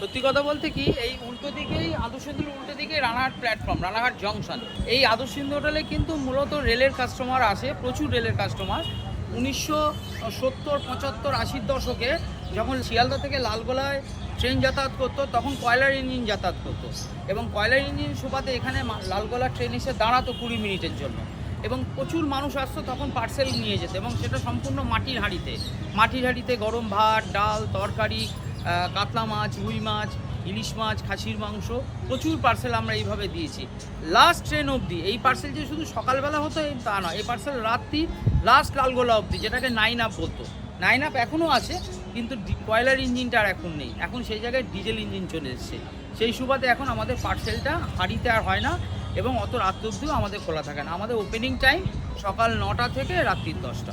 সত্যি কথা বলতে কি, এই উল্টো দিকেই আদর্শিন্দুর উল্টো দিকে রানাঘাট প্ল্যাটফর্ম রানাঘাট জংশন এই আদর্শিন্দু হোটেলে কিন্তু মূলত রেলের কাস্টমার আসে, প্রচুর রেলের কাস্টমার উনিশশো সত্তর, পঁচাত্তর, আশির দশকে যখন শিয়ালদা থেকে লালগোলায় ট্রেন যাতায়াত করতো, তখন কয়লার ইঞ্জিন যাতায়াত করতো। এবং কয়লার ইঞ্জিন সুবাদে এখানে লালগোলা ট্রেন এসে দাঁড়াতো কুড়ি মিনিটের জন্য। এবং প্রচুর মানুষ আসতো, তখন পার্সেল নিয়ে যেত। এবং সেটা সম্পূর্ণ মাটির হাঁড়িতে। মাটির হাঁড়িতে গরম ভাত, ডাল, তরকারি কাতলা মাছ, রুই মাছ, ইলিশ মাছ, খাসির মাংস, প্রচুর পার্সেল আমরা এইভাবে দিয়েছি। লাস্ট ট্রেন অবধি, এই পার্সেল যে শুধু সকালবেলা হতো তা নয়, এই পার্সেল রাত্রি লাস্ট লালগোলা অবধি, যেটাকে নাইন আপ বলতো। নাইন আপ এখনও আছে, কিন্তু কয়লার ইঞ্জিনটা আর এখন নেই। এখন সেই জায়গায় ডিজেল ইঞ্জিন চলে এসছে। সেই সুবাদে এখন আমাদের পার্সেলটা হাঁড়িতে আর হয় না, এবং অত রাত অবধিও আমাদের খোলা থাকে না। আমাদের ওপেনিং টাইম সকাল নটা থেকে রাত্রির দশটা।